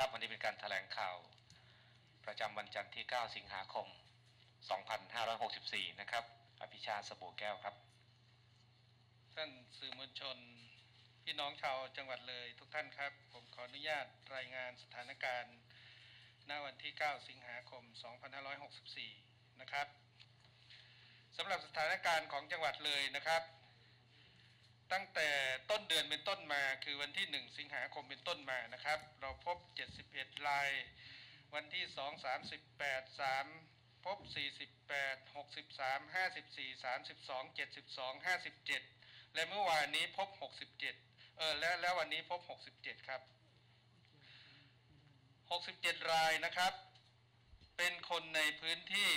ครับวันนี้เป็นการแถลงข่าว ประจำวันจันทร์ที่ 9 สิงหาคม 2564 นะครับ อภิชาติสบู่แก้วครับ ท่านสื่อมวลชน พี่น้องชาวจังหวัดเลยทุกท่านครับ ผมขออนุญาตรายงานสถานการณ์ณวันที่ 9 สิงหาคม 2564 นะครับสำหรับสถานการณ์ของจังหวัดเลยนะครับ ตั้งแต่ต้นเดือนเป็นต้นมาคือวันที่ 1 สิงหาคมเป็นต้นมานะครับ เราพบ 71 ราย วันที่ 2 38 3 พบ 48 63 54 32 72 57 และเมื่อวานนี้พบ 67 เออและแล้ววันนี้พบ 67 ครับ 67 รายนะครับ เป็นคนในพื้นที่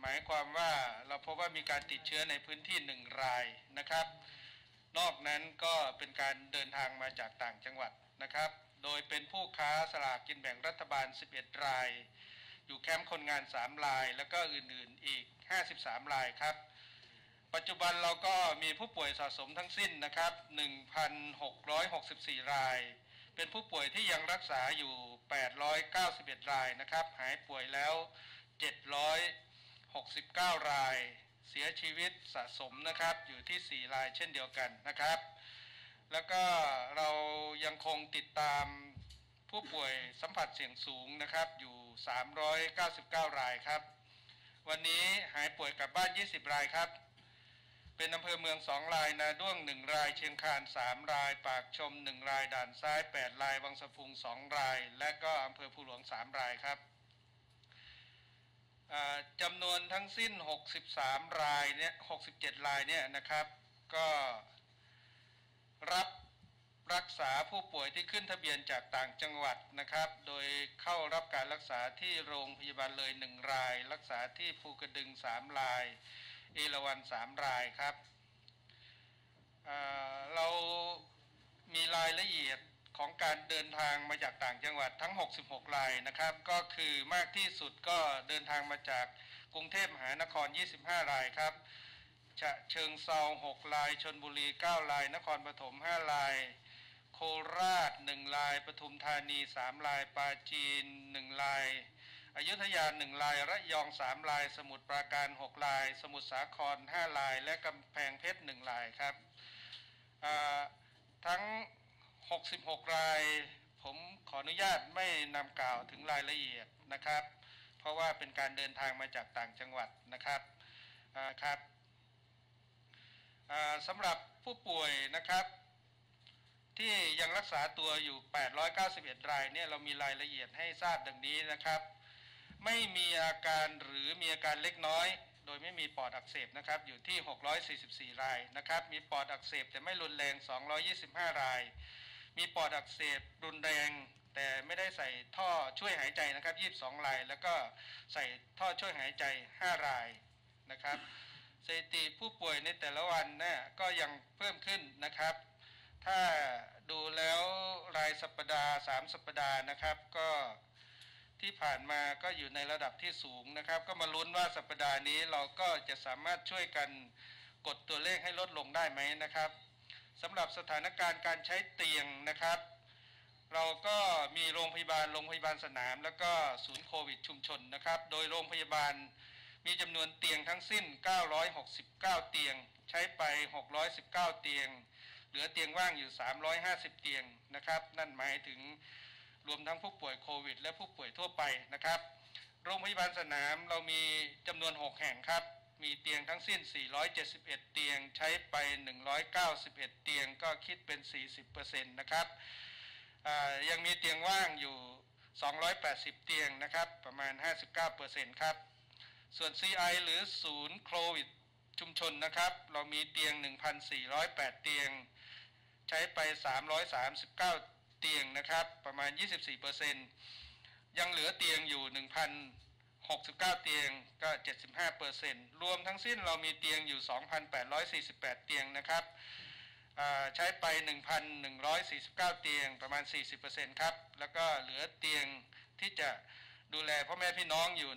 หมายความว่าเราพบว่ามีการติดเชื้อในพื้นที่หนึ่งรายนะครับ นอกนั้นก็เป็นการเดินทางมาจากต่างจังหวัดนะครับ โดยเป็นผู้ค้าสลากกินแบ่งรัฐบาล 11 ราย อยู่แคมป์คนงาน 3 ราย แล้วก็อื่นๆอีก 53 รายครับ ปัจจุบันเราก็มีผู้ป่วยสะสมทั้งสิ้นนะครับ 1,664 ราย เป็นผู้ป่วยที่ยังรักษาอยู่ 891 รายนะครับ หายป่วยแล้ว 769 ราย เสียชีวิตสะสมนะครับอยู่ที่ 4 รายเช่นเดียวกันนะครับ แล้วก็เรายังคงติดตามผู้ป่วยสัมผัสเสี่ยงสูงนะครับอยู่ 399 รายครับ วันนี้หายป่วยกลับบ้าน 20 รายครับ เป็นอำเภอเมือง 2 รายนาด้วง 1 ราย เชียงคาน 3 ราย ปากชม 1 ราย ด่านซ้าย 8 ราย วังสะพุง 2 ราย และก็อำเภอภูหลวง 3 รายครับ จำนวนทั้งสิ้น 63 รายเนี่ย 67 รายเนี่ยนะครับ ก็รับรักษาผู้ป่วยที่ขึ้นทะเบียนจากต่างจังหวัดนะครับ โดยเข้ารับการรักษาที่โรงพยาบาลเลย 1 ราย รักษาที่ภูกระดึง 3 ราย เอราวันสามรายครับอ่าเรามีรายละเอียด ของการเดินทางมาจากต่างจังหวัดทั้ง 66 รายนะครับ ก็คือมากที่สุดก็เดินทางมาจากกรุงเทพมหานคร 25 รายครับฉะเชิงเซา6รายชนบุรี 9 ราย นครปฐม 5 ราย โคราช 1 ราย ปทุมธานี 3 ราย ปราจีน 1 รายอยุธยา 1 ราย ระยอง 3 ราย สมุทรปราการ 6 ราย สมุทรสาคร 5 ราย และกำแพงเพชร 1 รายครับทั้ง 66 ราย ผมขออนุญาตไม่นำกล่าวถึงรายละเอียดนะครับ เพราะว่าเป็นการเดินทางมาจากต่างจังหวัดนะครับครับสำหรับผู้ป่วยนะครับที่ยังรักษาตัวอยู่ 891 รายเนี่ยเรามีรายละเอียดให้ทราบดังนี้นะครับ ไม่มีอาการหรือมีอาการเล็กน้อย โดยไม่มีปอดอักเสบนะครับอยู่ที่ 644 รายนะครับ มีปอดอักเสบแต่ไม่รุนแรง 225 ราย มีปอดอักเสบรุนแรง แต่ไม่ได้ใส่ท่อช่วยหายใจนะครับ22ราย แล้วก็ใส่ท่อช่วยหายใจ 5 รายนะครับสถิติผู้ป่วยในแต่ละวันนี่ยก็ยังเพิ่มขึ้นนะครับ ถ้าดูแล้วรายสัปดาห์ 3 สัปดาห์นะครับก็ที่ผ่านมาก็อยู่ในระดับที่สูงนะครับ ก็มาลุ้นว่าสัปดาห์นี้เราก็จะสามารถช่วยกันกดตัวเลขให้ลดลงได้ไหมนะครับ สำหรับสถานการณ์การใช้เตียงนะครับ เราก็มีโรงพยาบาลโรงพยาบาลสนาม แล้วก็ศูนย์โควิดชุมชนนะครับ โดยโรงพยาบาลมีจำนวนเตียงทั้งสิ้น 969 เตียง ใช้ไป 619 เตียง เหลือเตียงว่างอยู่ 350 เตียงนะครับ นั่นหมายถึงรวมทั้งผู้ป่วยโควิด และผู้ป่วยทั่วไปนะครับ โรงพยาบาลสนามเรามีจำนวน 6 แห่งครับ มีเตียงทั้งสิ้น 471 เตียงใช้ไป 191 เตียงก็คิดเป็น 40%นะครับยังมีเตียงว่างอยู่ 280 เตียงนะครับ ประมาณ 59%ครับ ส่วน CI หรือศูนย์โควิดชุมชนนะครับ เรามีเตียง 1,408 เตียง ใช้ไป 339 เตียงนะครับ ประมาณ 24%ยังเหลือเตียงอยู่ 69 เตียงก็ 75%รวมทั้งสิ้นเรามีเตียงอยู่ 2,848 เตียงนะครับใช้ไป 1,149 เตียงประมาณ 40%ครับ แล้วก็เหลือเตียงที่จะดูแลพ่อแม่พี่น้องอยู่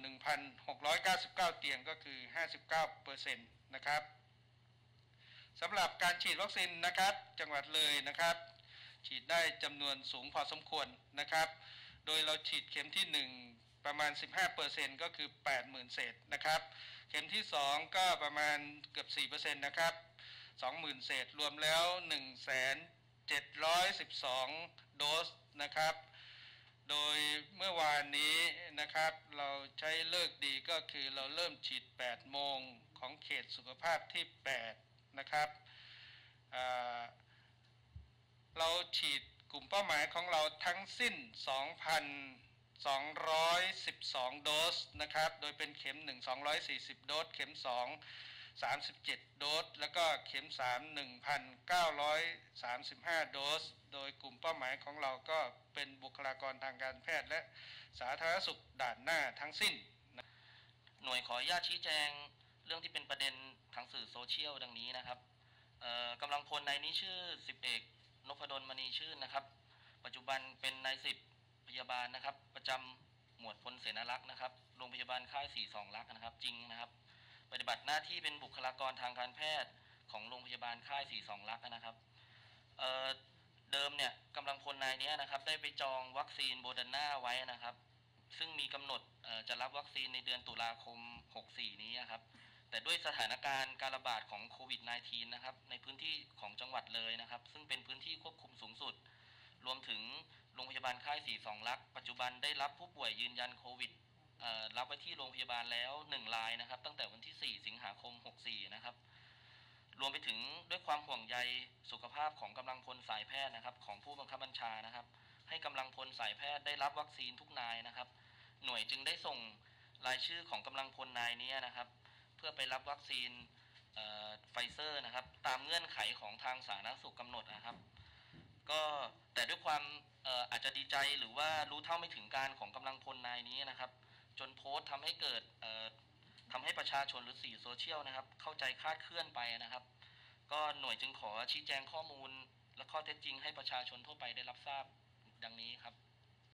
1,699 เตียงก็คือ 59%นะครับสำหรับการฉีดวัคซีนนะครับ จังหวัดเลยนะครับ ฉีดได้จำนวนสูงพอสมควรนะครับ โดยเราฉีดเข็มที่ 1 ประมาณ 15%ก็คือ 80,000 เศษนะครับ เข็มที่ 2 ก็ประมาณเกือบ 4%นะครับ 20,000 เศษรวมแล้ว 1,712 โดสนะครับ โดยเมื่อวานนี้นะครับ เราใช้เลิกดีก็คือเราเริ่มฉีด 8 โมงของเขตสุขภาพที่ 8 นะครับเราฉีดกลุ่มเป้าหมายของเราทั้งสิ้น 2,000 212 โดสนะครับ โดยเป็นเข็ม 1 240 โดส เข็ม 2 37 โดส แล้วก็เข็ม 3 1,935 โดส โดยกลุ่มเป้าหมายของเราก็เป็นบุคลากรทางการแพทย์และสาธารณสุขด่านหน้าทั้งสิ้น หน่วยขออนุญาตชี้แจงเรื่องที่เป็นประเด็นทางสื่อโซเชียลดังนี้นะครับกำลังพลนายนี้ชื่อสิบเอกนพดลมณีชื่นนะครับ ปัจจุบันเป็นนายสิบพยาบาลนะครับ จำหมวดพลเสนารักษ์นะครับ โรงพยาบาลค่ายสี่สองลักษ์นะครับ จริงนะครับ ปฏิบัติหน้าที่เป็นบุคลากรทางการแพทย์ของโรงพยาบาลค่ายสี่สองลักษ์นะครับเเดิมเนี่ยกำลังพลนายเนี้ยนะครับ ได้ไปจองวัคซีนโบเดอร์นาไว้นะครับ ซึ่งมีกำหนดจะรับวัคซีนในเดือนตุลาคม 64 นี้นะครับ แต่ด้วยสถานการณ์การระบาดของโควิด -19 นะครับ ในพื้นที่ของจังหวัดเลยนะครับ ซึ่งเป็นพื้นที่ควบคุมสูงสุด รวมถึง โรงพยาบาลค่าย42ลักษ์ปัจจุบันได้รับผู้ป่วยยืนยันโควิดรับไว้ที่โรงพยาบาลแล้ว1รายนะครับ ตั้งแต่วันที่ 4 สิงหาคม 64 นะครับ รวมไปถึงด้วยความห่วงใยสุขภาพของกำลังพลสายแพทย์นะครับ ของผู้บังคับบัญชานะครับ ให้กำลังพลสายแพทย์ได้รับวัคซีนทุกนายนะครับ หน่วยจึงได้ส่งรายชื่อของกำลังพลนายนี้นะครับ เพื่อไปรับวัคซีนไฟเซอร์นะครับ ตามเงื่อนไขของทางสาธารณสุขกำหนดนะครับ ก็แต่ด้วยความ อาจจะดีใจหรือว่ารู้เท่าไม่ถึงการของกำลังพลนายนี้นะครับ จนโพสต์ทำให้เกิดเอ่อทำให้ประชาชนหรือสื่อโซเชียลนะครับ เข้าใจคลาดเคลื่อนไปนะครับ ก็หน่วยจึงขอชี้แจงข้อมูลและข้อเท็จจริงให้ประชาชนทั่วไปได้รับทราบดังนี้ครับ